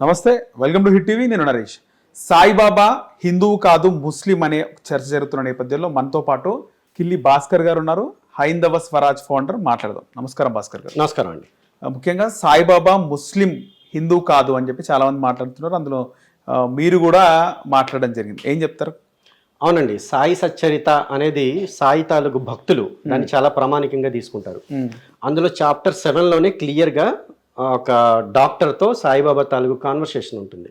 నమస్తే welcome to hit TV నేను నరేష్. సాయిబాబా హిందువు కాదు ముస్లిం అనే చర్చ జరుగుతున్న నేపథ్యంలో మనతో పాటు కిల్లి భాస్కర్ గారు ఉన్నారు. హైందవ స్వరాజ్ ఫౌండర్ మాట్లాడదాం. నమస్కారం భాస్కర్ గారు. నమస్కారం అండి. ముఖ్యంగా సాయిబాబా ముస్లిం హిందూ కాదు అని చెప్పి చాలా మంది మాట్లాడుతున్నారు. అందులో మీరు కూడా మాట్లాడడం జరిగింది. ఏం చెప్తారు? అవునండి. సాయి సచ్చరిత అనేది సాయి తాలూకు భక్తులు దాన్ని చాలా ప్రామాణికంగా తీసుకుంటారు. అందులో చాప్టర్ సెవెన్లోనే క్లియర్గా ఒక డాక్టర్తో సాయిబాబా తాలూకు కాన్వర్సేషన్ ఉంటుంది.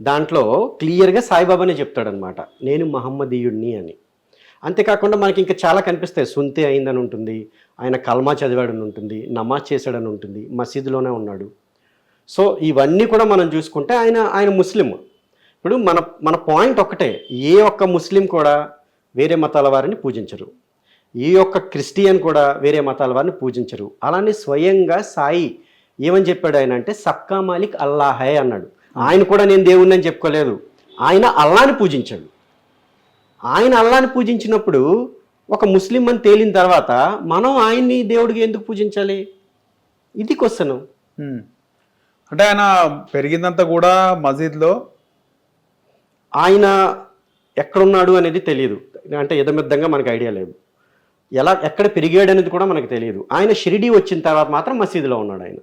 దాంట్లో క్లియర్గా సాయిబాబానే చెప్తాడనమాట నేను మహమ్మదీయుడిని అని. అంతేకాకుండా మనకి ఇంకా చాలా కనిపిస్తాయి సుంతే అయిందని ఉంటుంది ఆయన కల్మా చదివాడని ఉంటుంది నమాజ్ చేశాడని ఉంటుంది మసీదులోనే ఉన్నాడు సో ఇవన్నీ కూడా మనం చూసుకుంటే ఆయన ఆయన ముస్లిం ఇప్పుడు మన మన పాయింట్ ఒకటే ఏ ఒక్క ముస్లిం కూడా వేరే మతాల వారిని పూజించరు. ఏ ఒక్క క్రిస్టియన్ కూడా వేరే మతాల వారిని పూజించరు. అలానే స్వయంగా సాయి ఏమని చెప్పాడు ఆయన అంటే సబ్కా మాలిక్ అల్లాహే అన్నాడు. ఆయన కూడా నేను దేవుణ్ణి అని చెప్పుకోలేదు. ఆయన అల్లాని పూజించాడు. ఆయన అల్లాని పూజించినప్పుడు ఒక ముస్లిం అని తేలిన తర్వాత మనం ఆయన్ని దేవుడికి ఎందుకు పూజించాలి? ఇది క్వశ్చన్. అంటే ఆయన పెరిగిందంతా కూడా మసీద్లో? ఆయన ఎక్కడున్నాడు అనేది తెలియదు అంటే యథమిద్దంగా మనకు ఐడియా లేదు. ఎలా ఎక్కడ పెరిగాడు అనేది కూడా మనకు తెలియదు ఆయన షిరిడి వచ్చిన తర్వాత మాత్రం మసీదులో ఉన్నాడు ఆయన.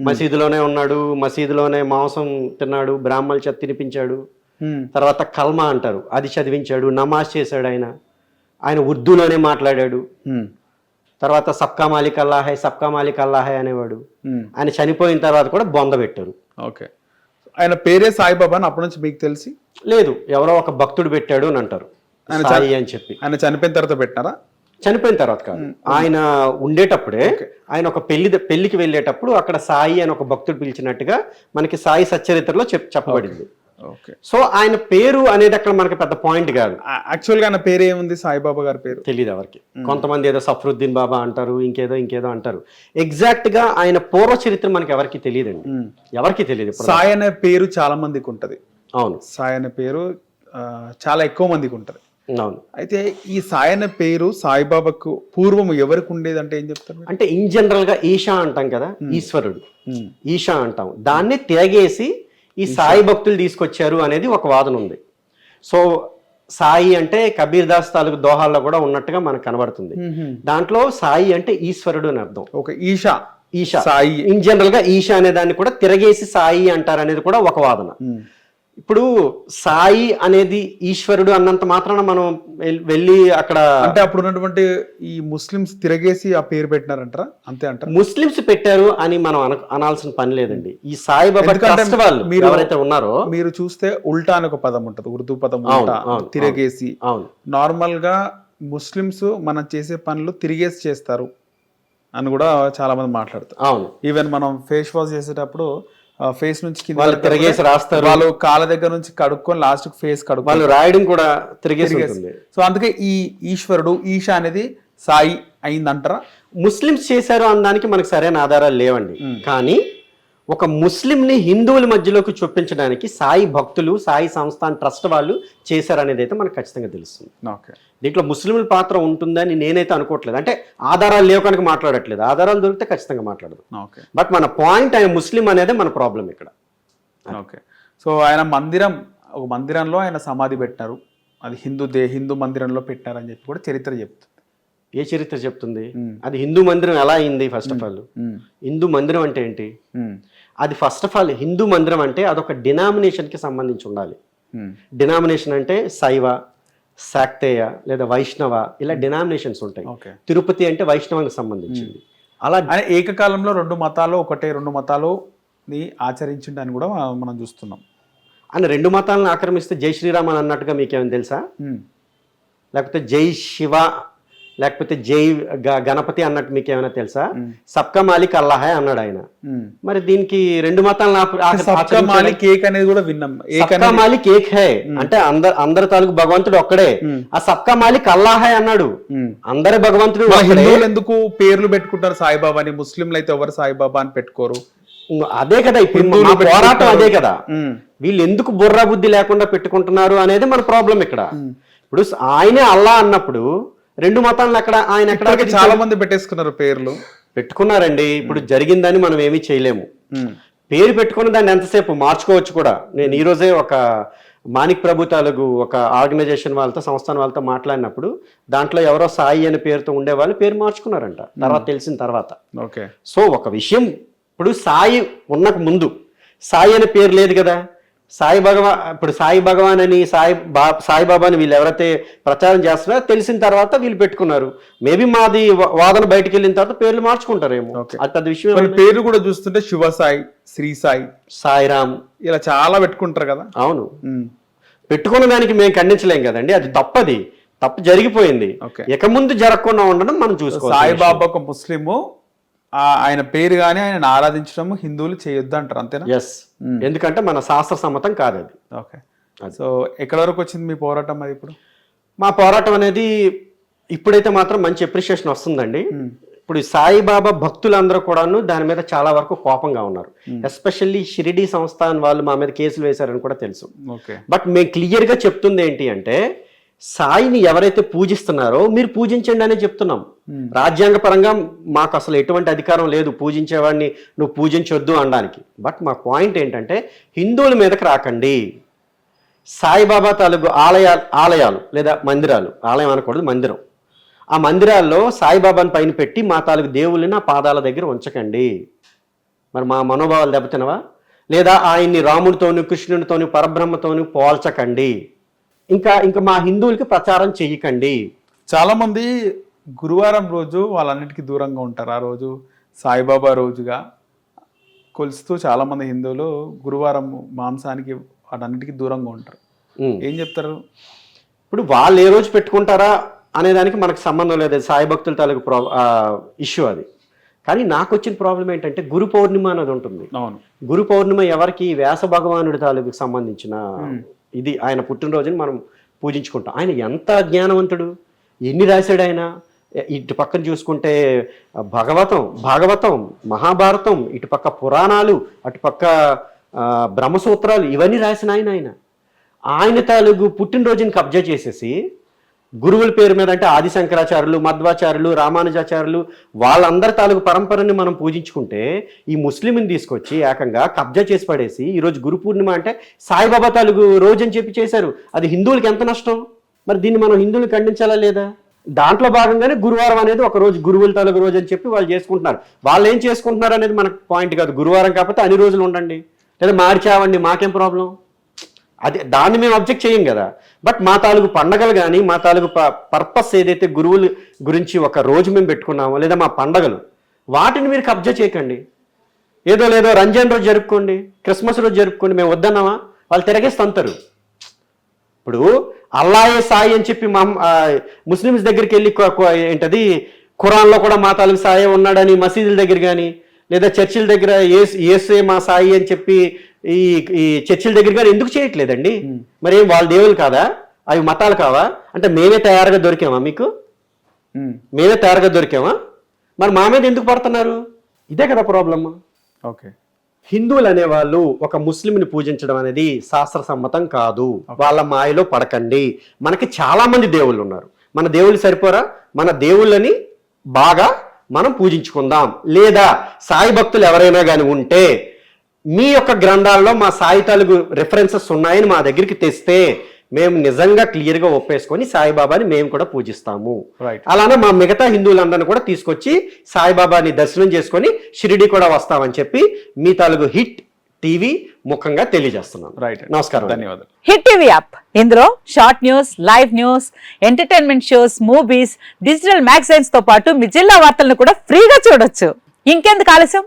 మసీదులోనే ఉన్నాడు మసీదులోనే మాంసం తిన్నాడు బ్రాహ్మణుల చేత తినిపించాడు. తర్వాత కల్మా అంటారు అది చదివించాడు నమాజ్ చేశాడు ఆయన. ఆయన ఉర్దూలోనే మాట్లాడాడు. తర్వాత సబ్కా మాలిక్ అల్లాహే సబ్కా మాలిక్ అల్లాహే అనేవాడు. ఆయన చనిపోయిన తర్వాత కూడా బొంద పెట్టారు. ఓకే. ఆయన పేరే సాయిబాబా అని అప్పటి నుంచి మీకు తెలిసి? లేదు ఎవరో ఒక భక్తుడు పెట్టాడు అని అంటారు. సాయి అని చెప్పి. ఆయన చనిపోయిన తర్వాత పెట్టినారా? చనిపోయిన తర్వాత కాదు. ఆయన ఉండేటప్పుడే ఆయన ఒక పెళ్ళి పెళ్ళికి వెళ్ళేటప్పుడు అక్కడ సాయి అని ఒక భక్తుడు పిలిచినట్టుగా మనకి సాయి సచ్చరిత్రలో చెప్ చెప్పబడింది. సో ఆయన పేరు అనేది అక్కడ మనకి పెద్ద పాయింట్ కాదు. యాక్చువల్గా ఆయన పేరు ఏముంది? సాయిబాబా గారి పేరు. తెలియదు ఎవరికి. కొంతమంది ఏదో సఫరుద్దీన్ బాబా అంటారు ఇంకేదో ఇంకేదో అంటారు. ఎగ్జాక్ట్గా ఆయన పూర్వ చరిత్ర మనకి ఎవరికి తెలియదండి. ఎవరికి తెలియదు సాయి అనే పేరు చాలా మందికి ఉంటది. అవును. సాయి అనే పేరు చాలా ఎక్కువ మందికి ఉంటది. అయితే ఈ సాయి అనే పేరు సాయిబాబాకు పూర్వం ఎవరికి ఉండేది అంటే ఏం చెప్తారు? అంటే ఇన్ జనరల్గా ఈశా అంటాం కదా ఈశ్వరుడు. ఈశా అంటాం. దాన్ని తిరగేసి ఈ సాయి భక్తులు తీసుకొచ్చారు అనేది ఒక వాదన ఉంది. సో సాయి అంటే కబీర్ దాస్ తాలూకు దోహాల్లో కూడా ఉన్నట్టుగా మనకు కనబడుతుంది. దాంట్లో సాయి అంటే ఈశ్వరుడు అని అర్థం. ఓకే ఈషా. ఈశా సాయి. ఇన్ జనరల్గా ఈశా అనే దాన్ని కూడా తిరగేసి సాయి అంటారు అనేది కూడా ఒక వాదన. ఇప్పుడు సాయి అనేది ఈశ్వరుడు అన్నంత మాత్రాన మనం వెళ్ళి అక్కడ అంటే అప్పుడు ఉన్నటువంటి ఈ ముస్లిమ్స్ తిరగేసి ఆ పేరు పెట్టినారంటారా? అంతే అంటారా? ముస్లిమ్స్ పెట్టారు అని మనం అన- అనాల్సిన పని లేదండి. ఈ సాయిబాబా ఎందుకంటే ట్రస్ట్ వాళ్ళు మీరు- ఎవరైతే ఉన్నారో మీరు చూస్తే ఉల్టా అని ఒక పదం ఉంటది ఉర్దూ పదం ఉల్టా తిరగేసి. అవును. నార్మల్గా ముస్లిమ్స్ మనం చేసే పనులు తిరిగేసి చేస్తారు అని కూడా చాలా మంది మాట్లాడతారు. అవును. ఈవెన్ మనం ఫేస్ వాష్ చేసేటప్పుడు ఫేస్ నుంచి కింద వాళ్ళు తిరగేసి రాస్తారు. వాళ్ళు కాళ్ళ దగ్గర నుంచి కడుక్కొని లాస్ట్ ఫేస్ కడుక్కొని వాళ్ళు రాయడం కూడా తిరిగేసి సో అందుకే ఈ ఈశ్వరుడు ఈశా అనేది సాయి అయిందంటారా? ముస్లిమ్స్ చేశారు అనడానికి మనకు సరైన ఆధారాలు లేవండి. కానీ ఒక ముస్లింని హిందువుల మధ్యలోకి చొప్పించడానికి సాయి భక్తులు సాయి సంస్థాన్ ట్రస్ట్ వాళ్ళు చేశారనేది అయితే మనకు ఖచ్చితంగా తెలుస్తుంది. దీంట్లో ముస్లింల పాత్ర ఉంటుందని నేనైతే అనుకోవట్లేదు. అంటే ఆధారాలు లేవు కనుక మాట్లాడట్లేదు. ఆధారాలు దొరికితే ఖచ్చితంగా మాట్లాడదు. బట్ మన పాయింట్ ఆయన ముస్లిం అనేది మన ప్రాబ్లం ఇక్కడ. ఓకే. సో ఆయన మందిరం ఒక మందిరంలో ఆయన సమాధి పెట్టినారు అది హిందూ దే హిందూ మందిరంలో పెట్టినారని చెప్పి కూడా చరిత్ర చెప్తుంది. ఏ చరిత్ర చెప్తుంది. అది హిందూ మందిరం ఎలా అయింది ఫస్ట్ ఆఫ్ ఆల్ హిందూ మందిరం అంటే ఏంటి? అది ఫస్ట్ ఆఫ్ ఆల్ హిందూ మందిరం అంటే అదొక డినామినేషన్కి సంబంధించి ఉండాలి. డినామినేషన్ అంటే శైవ శాక్తేయ లేదా వైష్ణవ ఇలా డినామినేషన్స్ ఉంటాయి. ఓకే తిరుపతి అంటే వైష్ణవానికి సంబంధించింది. అలా ఆయన ఏకకాలంలో రెండు మతాలు ఒకటే రెండు మతాలు ని ఆచరించిండని కూడా మనం- చూస్తున్నాం. ఆయన రెండు మతాలను ఆక్రమిస్తే జై శ్రీరామ్ అని అన్నట్టుగా మీకేమైనా తెలుసా? లేకపోతే జై శివ లేకపోతే జై గణపతి అన్నట్టు మీకేమైనా తెలుసా? మ్మ్. సబ్కా మాలిక్ అల్లాహే అన్నాడు ఆయన. మరి దీనికి రెండు మతాలను ఆచరించాడు. మాలిక్ ఏక్ అనేది కూడా విన్నాం. సబ్కా మాలిక్ ఏక్ హే. అంటే అందరు అందరి తాలూకు భగవంతుడు ఒక్కడే. ఆ సబ్కా మాలిక్ అల్లాహే అన్నాడు. అందరి భగవంతుడు ఎందుకు పేర్లు పెట్టుకుంటారు? సాయిబాబా అని ముస్లింలు అయితే ఎవరు సాయిబాబా అని పెట్టుకోరు? అదే కదా ఇప్పుడు మా పోరాటం. అదే కదా. వీళ్ళు ఎందుకు బుర్రా బుద్ధి లేకుండా పెట్టుకుంటున్నారు అనేది మన ప్రాబ్లం ఇక్కడ. ఇప్పుడు ఆయనే అల్లా అన్నప్పుడు రెండు మతాలను ఎక్కడ ఆయన ఎక్కడ చాలా మంది పెట్టేసుకున్నారు పేర్లు. పెట్టుకున్నారండి. ఇప్పుడు జరిగిందని మనం ఏమీ చేయలేము. పేరు పెట్టుకుని దాన్ని ఎంతసేపు మార్చుకోవచ్చు కూడా? నేను ఈ రోజే ఒక మాణిక్ ప్రభు తాలూకు ఒక ఆర్గనైజేషన్ వాళ్ళతో సంస్థాన వాళ్ళతో మాట్లాడినప్పుడు దాంట్లో ఎవరో సాయి అనే పేరుతో ఉండేవాళ్ళు పేరు మార్చుకున్నారంట. తర్వాత తెలిసిన తర్వాత. ఓకే. సో ఒక విషయం ఇప్పుడు సాయి ఉన్నకు ముందు. సాయి అనే పేరు లేదు కదా? సాయి భగవా ఇప్పుడు సాయి భగవాన్ అని సాయి బా సాయిబాబా అని వీళ్ళు ఎవరైతే ప్రచారం చేస్తున్నారో తెలిసిన తర్వాత వీళ్ళు పెట్టుకున్నారు. మేబీ మాది వాదన బయటికి వెళ్ళిన తర్వాత పేర్లు మార్చుకుంటారేమో. అది విషయం. పేర్లు కూడా చూస్తుంటే శివ సాయి శ్రీ సాయి. సాయిరామ్ ఇలా చాలా పెట్టుకుంటారు కదా? అవును. పెట్టుకున్న దానికి మేము ఖండించలేం కదండి. అది తప్పది. తప్పు జరిగిపోయింది. ఇక ముందు జరగకుండా ఉండడం మనం చూసుకోవాలి. సాయిబాబా ఒక ముస్లిము ఆయన పేరు కానీ ఆయన ఆరాధించడం హిందువులు చేయొద్దు అంటారు అంతేనా? ఎస్ ఎందుకంటే మన శాస్త్ర సమ్మతం కాదు అది. ఓకే సో ఎక్కడి వరకు వచ్చింది మీ పోరాటం మరి ఇప్పుడు? మా పోరాటం అనేది ఇప్పుడైతే మాత్రం మంచి అప్రిషియేషన్ వస్తుందండి. ఇప్పుడు సాయిబాబా భక్తులందరూ కూడాను దాని మీద చాలా వరకు కోపంగా ఉన్నారు. ఎస్పెషల్లీ షిరిడి సంస్థాన్ వాళ్ళు మా మీద కేసులు వేశారని కూడా తెలుసు. ఓకే. బట్ మేము క్లియర్గా చెప్తుంది ఏంటి అంటే సాయిని ఎవరైతే పూజిస్తున్నారో మీరు పూజించండి అనే చెప్తున్నాం. రాజ్యాంగ పరంగా మాకు అసలు ఎటువంటి అధికారం లేదు. పూజించేవాడిని నువ్వు పూజించొద్దు అనడానికి. బట్ మా పాయింట్ ఏంటంటే హిందువుల మీదకి రాకండి. సాయిబాబా తాలూకు ఆలయ ఆలయాలు లేదా మందిరాలు ఆలయం అనకూడదు మందిరం. ఆ మందిరాల్లో సాయిబాబాని పైన పెట్టి మా తాలూకు దేవుళ్ళని ఆ పాదాల దగ్గర ఉంచకండి. మరి మా మనోభావాలు దెబ్బతినవా? లేదా ఆయన్ని రాముడితోని కృష్ణుడితోని పరబ్రహ్మతోని పోల్చకండి. ఇంకా ఇంకా మా హిందువులకి ప్రచారం చెయ్యకండి. చాలా మంది గురువారం రోజు వాళ్ళన్నిటికీ దూరంగా ఉంటారు. ఆ రోజు సాయిబాబా రోజుగా కొలుస్తూ చాలా మంది హిందువులు గురువారం మాంసానికి వాటన్నిటికీ దూరంగా ఉంటారు. ఏం చెప్తారు? ఇప్పుడు వాళ్ళు ఏ రోజు పెట్టుకుంటారా అనే దానికి మనకు సంబంధం లేదు. సాయి భక్తుల తాలూకు ప్రా ఇష్యూ అది. కానీ నాకు వచ్చిన ప్రాబ్లం ఏంటంటే గురు పౌర్ణిమ అనేది ఉంటుంది. అవును. గురు పౌర్ణిమ ఎవరికి? వ్యాస భగవానుడి తాలూకు సంబంధించిన ఇది ఆయన పుట్టినరోజుని మనం పూజించుకుంటాం. ఆయన ఎంత జ్ఞానవంతుడు? ఎన్ని రాశాడు ఆయన? ఇటు పక్కన చూసుకుంటే భగవతం భాగవతం మహాభారతం ఇటు పక్క పురాణాలు అటుపక్క బ్రహ్మసూత్రాలు ఇవన్నీ రాసిన ఆయన ఆయన. ఆయన తాలూకు పుట్టినరోజుని కబ్జా చేసేసి గురువుల పేరు మీద అంటే ఆది శంకరాచార్యులు మధ్వాచార్యులు రామానుజాచార్యులు వాళ్ళందరి తాలూకు పరంపరని మనం పూజించుకుంటే ఈ ముస్లింని తీసుకొచ్చి ఏకంగా కబ్జా చేసి పడేసి ఈరోజు గురు పూర్ణిమ అంటే సాయిబాబా తాలూకు రోజు అని చెప్పి చేశారు. అది హిందువులకి ఎంత నష్టం? మరి దీన్ని మనం హిందువులు ఖండించాలా లేదా? దాంట్లో భాగంగానే గురువారం అనేది ఒక రోజు గురువుల తాలూకు రోజు అని చెప్పి వాళ్ళు చేసుకుంటున్నారు. వాళ్ళు ఏం చేసుకుంటున్నారు అనేది మనకు పాయింట్ కాదు. గురువారం కాకపోతే అన్ని రోజులు ఉండండి. లేదా మార్చావండి మాకేం ప్రాబ్లం అదే దాన్ని మేము అబ్జెక్ట్ చేయం కదా. బట్ మా తాలూకు పండగలు కానీ మా తాలూకు పర్పస్ ఏదైతే గురువులు గురించి ఒక రోజు మేము పెట్టుకున్నామో లేదా మా పండగలు వాటిని మీరు కబ్జా చేయకండి. ఏదో లేదో రంజాన్ రోజు జరుపుకోండి క్రిస్మస్ రోజు జరుపుకోండి మేము వద్దన్నామా? వాళ్ళు తిరగేసి తంతారు. ఇప్పుడు అల్లాయే సాయి అని చెప్పి మా ముస్లిమ్స్ దగ్గరికి వెళ్ళి ఏంటది ఖురాన్లో కూడా మా తాలూకు సాయి ఉన్నాడని మసీదుల దగ్గర కానీ లేదా చర్చిల దగ్గర ఏసు ఏసే మా సాయి అని చెప్పి ఈ ఈ చర్చిల దగ్గర కానీ ఎందుకు చేయట్లేదండి? మరి ఏం వాళ్ళ దేవులు కాదా? అవి మతాలు కావా? అంటే మేమే తయారుగా దొరికామా మీకు? మేమే. తయారుగా దొరికామా? మరి మా మీద ఎందుకు పడుతున్నారు? ఇదే కదా ప్రాబ్లమ్. ఓకే. హిందువులు అనేవాళ్ళు ఒక ముస్లింని పూజించడం అనేది శాస్త్ర సమ్మతం కాదు. వాళ్ళ మాయలో పడకండి. మనకి చాలా మంది దేవుళ్ళు ఉన్నారు. మన దేవుళ్ళు సరిపోరా? మన దేవుళ్ళని బాగా మనం పూజించుకుందాం. లేదా సాయి భక్తులు ఎవరైనా కానీ ఉంటే మీ యొక్క గ్రంథాల్లో మా సాయి తాలూకు రెఫరెన్సెస్ ఉన్నాయని మా దగ్గరికి తెస్తే మేము నిజంగా క్లియర్గా ఒప్పేసుకొని సాయిబాబాని మేము కూడా పూజిస్తాము. రైట్ అలానే మా మిగతా హిందువులందరినీ కూడా తీసుకొచ్చి సాయిబాబాని దర్శనం చేసుకొని షిరిడి కూడా వస్తామని చెప్పి మీ తాలూకు హిట్ టీవీ ముఖంగా తెలియజేస్తున్నాను. రైట్ నమస్కారం. ధన్యవాదాలు. Hit TV app. ఇందులో short news live news entertainment shows movies digital మ్యాగజైన్స్తో పాటు మీ జిల్లా వార్తలను కూడా ఫ్రీగా చూడొచ్చు. ఇంకెందుకు ఆలస్యం?